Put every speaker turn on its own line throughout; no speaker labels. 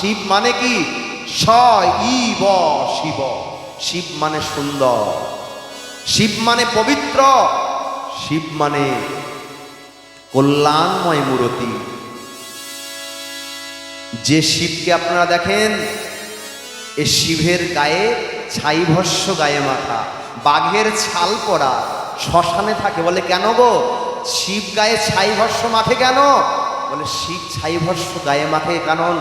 শিব মানে কি? স ই ব শিব। শিব মানে সুন্দর। শিব মানে পবিত্র। শিব মানে কল্যাণময় মূরতি। যে শিবকে আপনারা দেখেন, এ শিবের গায়ে ছাই ভস্য গায়ে মাথা বাঘের ছাল পরা, শ্মশানে থাকে। বলে কেন গো? শিব গায়ে ছাই ভস্য মাথে কেন? বলে শিব ছাই ভস্য গায়ে মাথে কারণ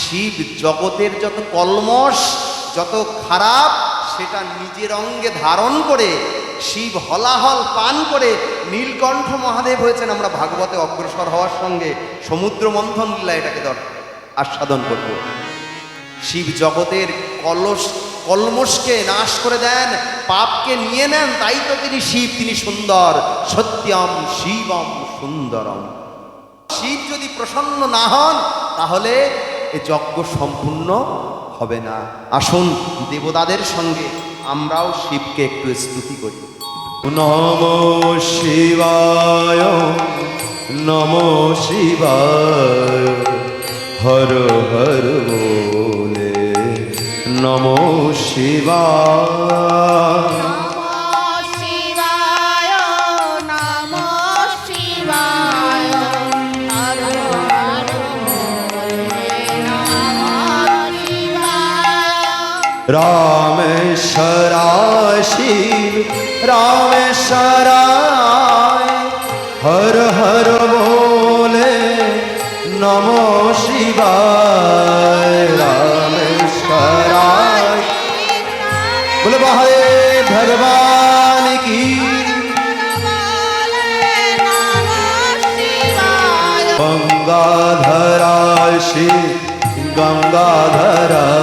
শিব জগতের যত কলমশ, যত খারাপ, সেটা নিজের অঙ্গে ধারণ করে, শিব হলাহল পান করে নীলকণ্ঠ মহাদেব হয়েছেন আমরা ভাগবতে অগ্রসর হওয়ার সঙ্গে। সমুদ্র মন্থন লীলা এটাকে দর আস্বাদন করব। শিব জগতের কলস কলমসকে নাশ করে দেন, পাপকে নিয়ে নেন, তাই তো তিনি শিব, তিনি সুন্দর। সত্যম শিবম সুন্দরম। শিব যদি প্রসন্ন না হন, তাহলে এ যজ্ঞ সম্পূর্ণ হবে না। আসুন দেবতাদের সঙ্গে আমরাও শিবকে একটু স্তুতি করি।
নম শিবায় নম শিবায়, হর হর বলে। নম শিবায়।
राम
रामेश्वराय शिव रामेश्वराय हर हर बोले नमो शिवाय रामेश्वराय बोले भाई भगवान की गंगाधराय शिव गंगाधराय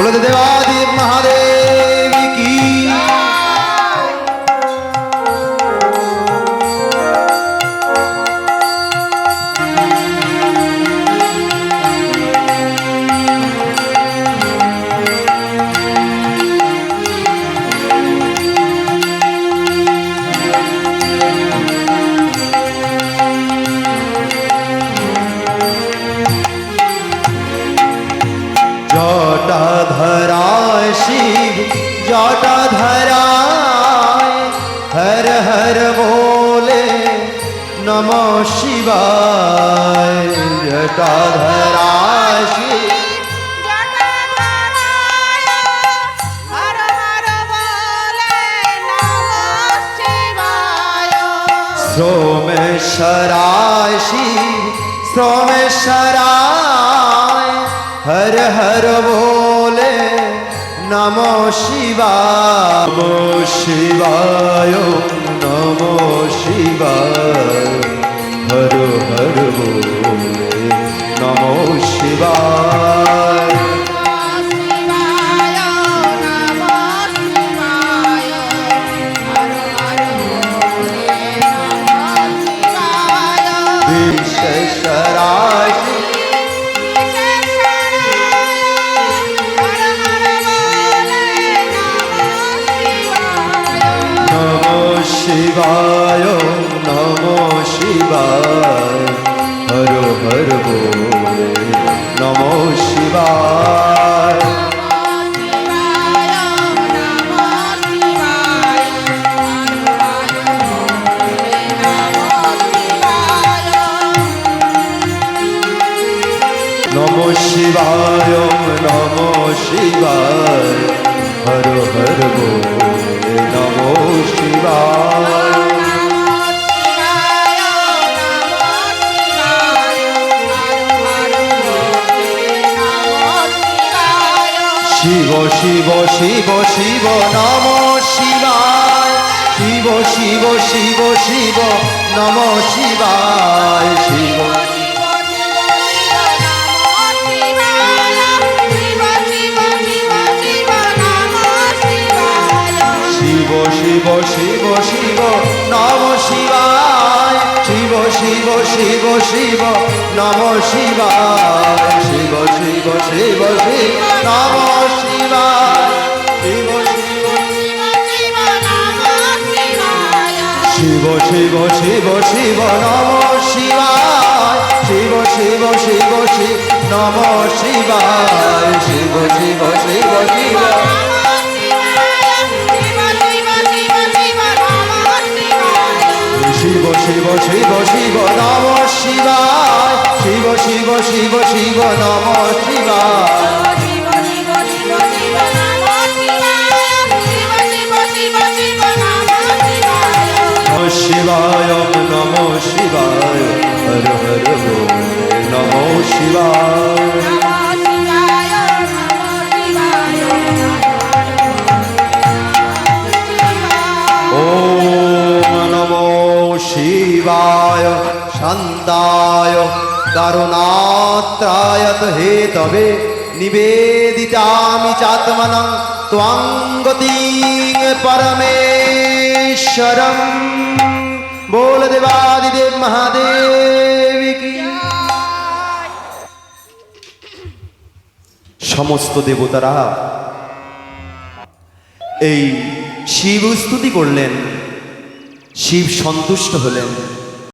बोलो तो महादेव की शिव जटाधराय हर हर बोले नमो शिवाय। जटाधराय शिव। सोमेश्वराय शिव सोमेश्वराय हर हर बोले নম শিবা শিবায়। শিবায় নম শিবায়। হর হর বলে নম শিবায়। নম শিবায় নম শিবায়। হর হর নমো শিব শিব শিব শিব নম শিবা শিব শিব শিব শিব নম শিব শিব শিব নম শিবায় শিব শিব শিব শিব নম শিব শিব শিব শিব শিব শিব নম শিবায় শিব শিব শিব শিব নম শিব শিব শিব শিব শিব শিব শিব শিব নম শিব। শিবায় নম শিবায় হর হর নম শিবায়। কারুণাত্রায় হে তবে নিবেদিতামি চাত্মনং ত্বং গতিং পরমেশ্বরম बोल देवादिदेव महादेव की সমস্ত দেবতারা এই শিব স্তুতি করলেন শিব সন্তুষ্ট হলেন